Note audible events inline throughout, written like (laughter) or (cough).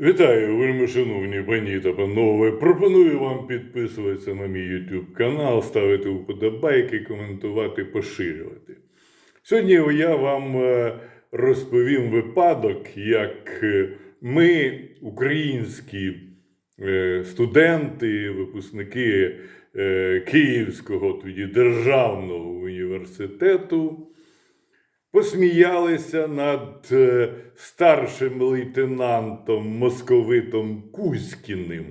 Вітаю, вельми пані та панове. Пропоную вам підписуватися на мій YouTube канал, ставити вподобайки, коментувати, поширювати. Сьогодні я вам е, розповім випадок, як е, ми, українські е, студенти, випускники Київського тоді державного університету, посміялися над е, старшим лейтенантом московитом Кузькіним.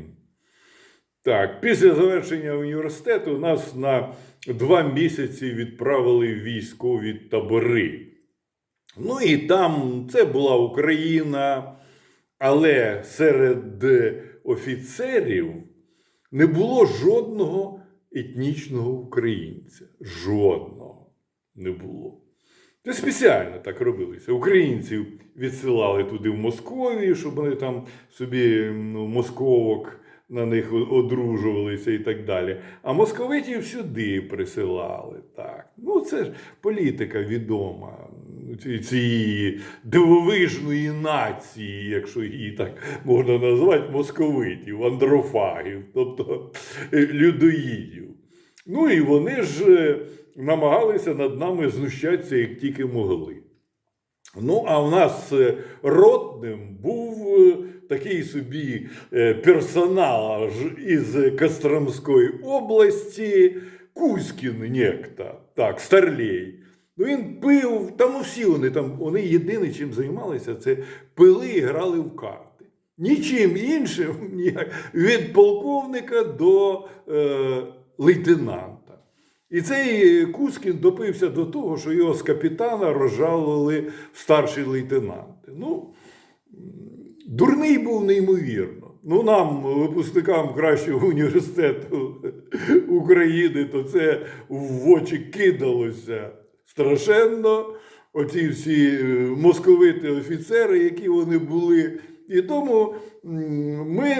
Так, після завершення університету нас на два місяці відправили в військові табори. Ну і там це була Україна, але серед офіцерів не було жодного етнічного українця. Жодного не було. Це спеціально так робилося. Українців відсилали туди в Московію, щоб вони там собі ну, московок на них одружувалися і так далі. А московитів сюди присилали. Так. Ну, це ж політика відома цієї дивовижної нації, якщо її так можна назвати, московитів, андрофагів, тобто е, людоїдів. Ну і вони ж е, намагалися над нами знущатися як тільки могли. Ну, а в нас е, ротним був е, такий собі е, персонаж із Костромської області, Кузькін некто, так, старлей. Ну, він пив, там всі вони там, вони єдине, чим займалися, це пили і грали в карти. Нічим іншим, (laughs) ніяк, від полковника до е, лейтенанта. І цей Кузькін допився до того, що його з капітана розжалували в старші лейтенанти. Ну, дурний був неймовірно. Ну, нам, випускникам кращого університету (laughs) України, то це в очі кидалося страшенно. Оці всі е, московити офіцери, які вони були. І тому ми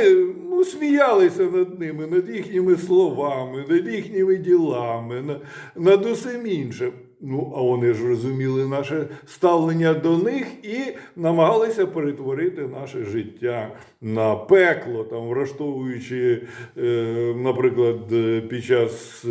ну, сміялися над ними, над їхніми словами, над їхніми ділами, над усім іншим. Ну, а вони ж розуміли наше ставлення до них і намагалися перетворити наше життя на пекло, там, влаштовуючи, е, наприклад, е, під час.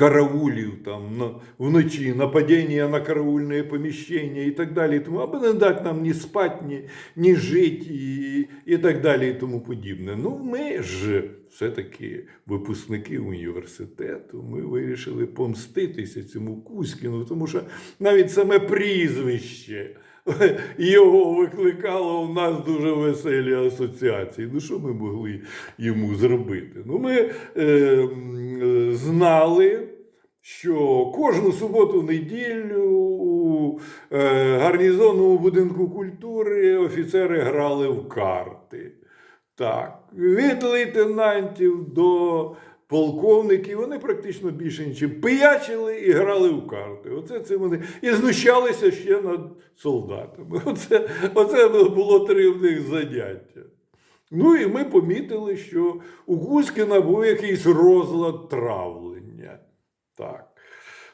Караулів там вночі, нападіння на караульне поміщення і так далі. Тому, аби не дати нам ні спати, ні, ні жити і, і так далі, і тому подібне. Ну, ми ж все-таки випускники університету, ми вирішили помститися цьому Кузькіну, тому що навіть саме прізвище. (laughs) Його викликало у нас дуже веселі асоціації. Ну, що ми могли йому зробити? Ну, ми е, знали, що кожну суботу-неділю у е, гарнізонному будинку культури офіцери грали в карти. Так, від лейтенантів до полковників вони практично більше нічим пиячили і грали в карти. Оце це вони і знущалися ще над солдатами. (laughs) Оце, оце було три в них заняття. Ну і ми помітили, що у Кузькіна був якийсь розлад травлення. Так.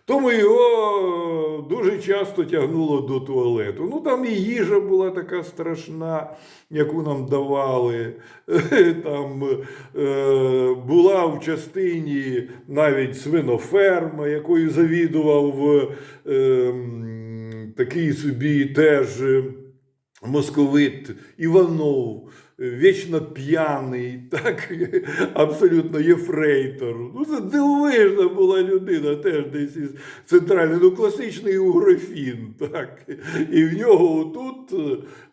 Тому його дуже часто тягнуло до туалету. Ну там і їжа була така страшна, яку нам давали. (laughs) Там е, була в частині навіть свиноферма, якою завідував е, такий собі теж. е, Московит Іванов, вічно п'яний, (laughs) так, абсолютно єфрейтор. Ну, це дивовижна була людина, теж десь із центральної, ну, класичний угрофін. Так. І в нього тут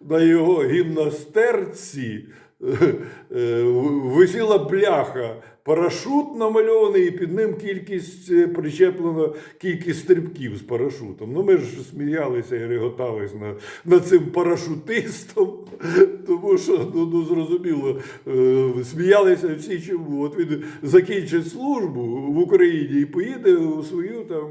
на його гімнастерці е, е, висіла бляха, парашут намальований, і під ним кількість е, причеплено кількість стрибків з парашутом. Ну, ми ж сміялися і реготались над, над цим парашутистом, (laughs) тому що ну, ну зрозуміло, е, сміялися всі чому. От він закінчить службу в Україні і поїде у свою там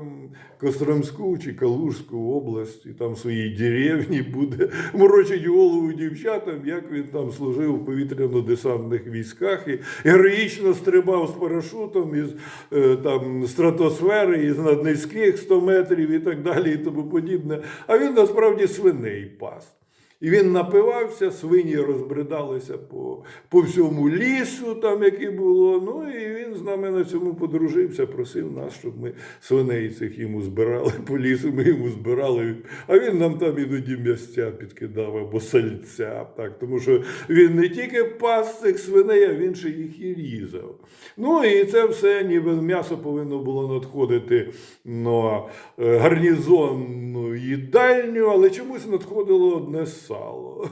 Костромську чи Калужську область, і там в своїй деревні буде (laughs) морочить голову дівчатам, як він там служив у повітряно-десантних військах і героїчно стрибав з парашутом із е, там стратосфери, із наднизьких 100 метрів і так далі, і тому подібне. А він насправді свиней пас. І він напивався, свині розбридалися по, по всьому лісу, там який було. Ну і він з нами на цьому подружився, просив нас, щоб ми свиней цих йому збирали по лісу. Ми йому збирали. А він нам там іноді м'ясця підкидав або сальця. Так, тому що він не тільки пас цих свиней, а він ще їх і різав. Ну і це все, ніби м'ясо повинно було надходити на е, гарнізонну їдальню, але чомусь надходило одне сало.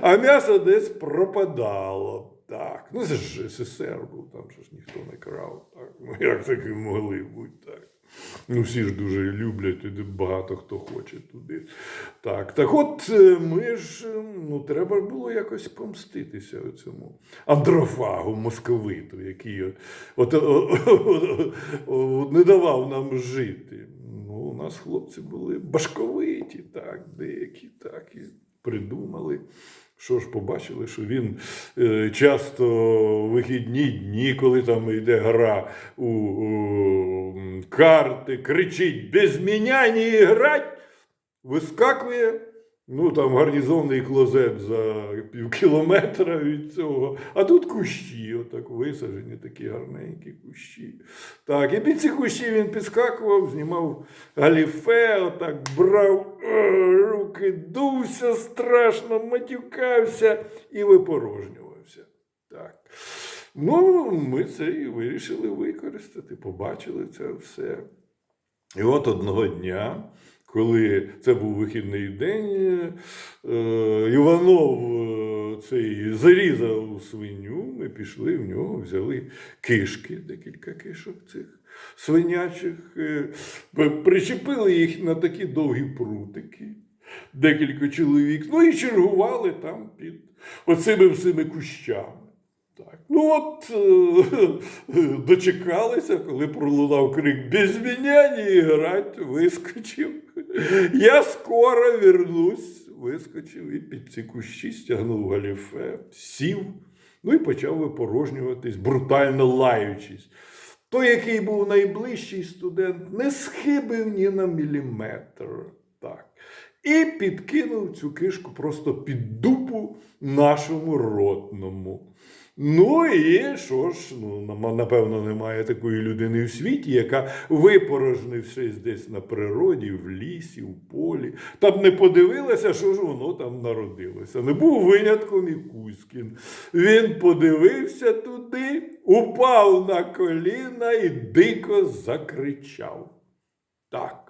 А м'ясо десь пропадало. Так, ну це ж СССР був, там ж ніхто не крав. Так. Ну як таки могли бути так. Ну, всі ж дуже люблять, туди багато хто хоче туди. Так, так от е, ми ж, е, ну, треба було якось помститися цьому андрофагу московиту, який от, от, о- о- о- не давав нам жити. Ну, у нас хлопці були башковиті, так, деякі так, і придумали. Що ж побачили, що він е, часто вихідні дні, коли там йде гра у, у карти, кричить без мене не грать, вискакує. Ну, там гарнізонний клозет за пів кілометра від цього. А тут кущі, отак висаджені, такі гарненькі кущі. Так, і під ці кущі він підскакував, знімав галіфе, отак брав е, руки, дувся страшно, матюкався і випорожнювався. Так. Ну, ми це і вирішили використати, побачили це все. І от одного дня, коли це був вихідний день, е, Іванов е, цей зарізав свиню, ми пішли в нього, взяли кишки, декілька кишок цих свинячих, е, причепили їх на такі довгі прутики, декілька чоловік, ну і чергували там під оцими всіми кущами. Так. Ну от е, дочекалися, коли пролунав крик без мене не грать, вискочив. Я скоро вернусь, вискочив і під ці кущі стягнув галіфе, сів, ну і почав випорожнюватись, брутально лаючись. Той, який був найближчий студент, не схибив ні на міліметр. І підкинув цю кишку просто під дупу нашому ротному. Ну і що ж, ну, напевно, немає такої людини в світі, яка, випорожнившись десь на природі, в лісі, в полі, та б не подивилася, що ж воно там народилося. Не був винятком і Кузькін. Він подивився туди, упав на коліна і дико закричав. Так.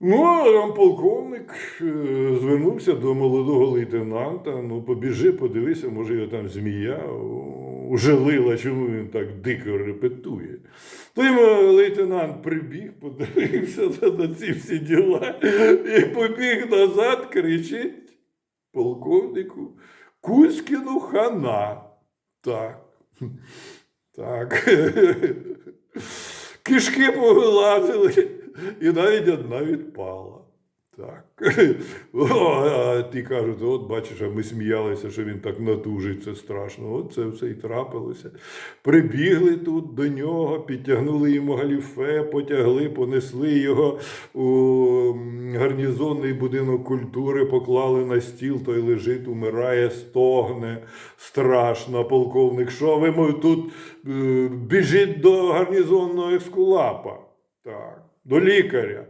Ну, а там полковник е, звернувся до молодого лейтенанта. Ну, побіжи, подивися, може, його там змія ужалила, чому він так дико репетує. То йому лейтенант прибіг, подивився (laughs) на ці всі діла і побіг назад, кричить полковнику Кузькіну хана. Так. Так. (laughs) Кишки повилазили, і навіть одна відпала. Так. (laughs) А ті кажуть, от бачиш, а ми сміялися, що він так натужить, це страшно. От це все і трапилося. Прибігли тут до нього, підтягнули йому галіфе, потягли, понесли його у гарнізонний будинок культури, поклали на стіл, той лежить, умирає, стогне. Страшно, полковник. Що ви тут е, біжіть до гарнізонного ескулапа? Так, до лікаря.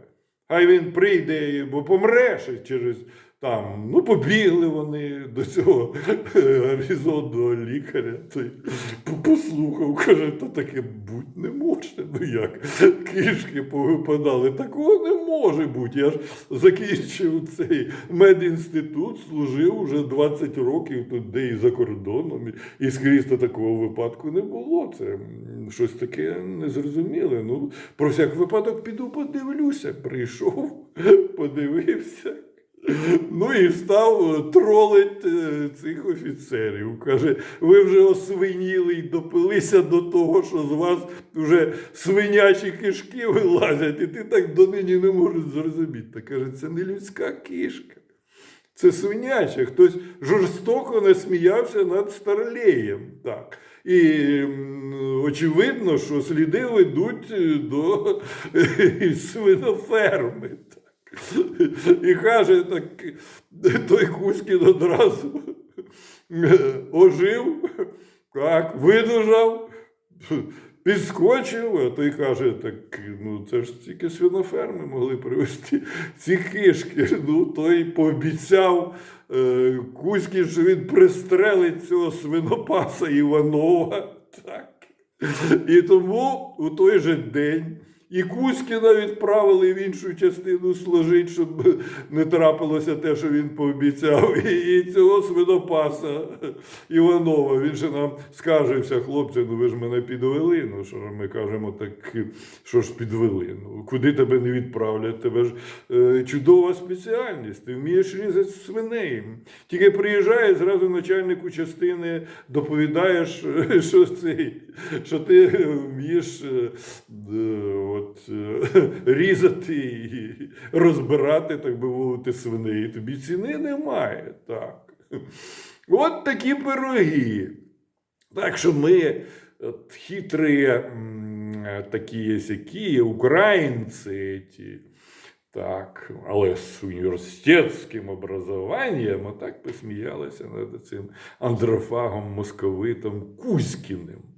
Хай він прийде, бо помреш через там. Ну, побігли вони до цього гарнізонного лікаря. Той послухав, каже, то таке бути не може. Ну як? Кишки повипадали. Такого не може бути. Я ж закінчив цей медінститут, служив уже 20 років тут, де і за кордоном, і скрізь то такого випадку не було. Це щось таке незрозуміле. Ну, про всяк випадок піду подивлюся. Прийшов, подивився. Ну і став е, тролить е, цих офіцерів. Каже, ви вже освиніли й допилися до того, що з вас вже свинячі кишки вилазять, і ти так донині не можеш зрозуміти. Та каже, це не людська кишка. Це свиняча. Хтось жорстоко насміявся над старлеєм. Так. І очевидно, що сліди ведуть е, до (laughs) свиноферми. І каже, так той Кузькін одразу ожив, так, видужав, підскочив, а той каже, так ну це ж тільки свиноферми могли привезти ці кишки. Ну, той пообіцяв е, Кузькін, що він пристрелить цього свинопаса Іванова. Так. І тому у той же день і Кузькіна відправили в іншу частину служити, щоб не трапилося те, що він пообіцяв. І, цього свинопаса Іванова. Він же нам скаржився, хлопці, ну ви ж мене підвели. Ну що ж ми кажемо, так що ж підвели? Ну куди тебе не відправлять? Тебе ж е, чудова спеціальність. Ти вмієш різати свиней. Тільки приїжджає зразу начальнику частини, доповідаєш, е, що цей, (laughs) що ти вмієш. е, е, От, е, (laughs) різати і розбирати, так би мовити, свиней. Тобі ціни немає. Так. От такі пироги. Так що ми от, хитрі такі сякі, українці. Ті, так, але з університетським образованням так посміялися над цим андрофагом московитом Кузькіним.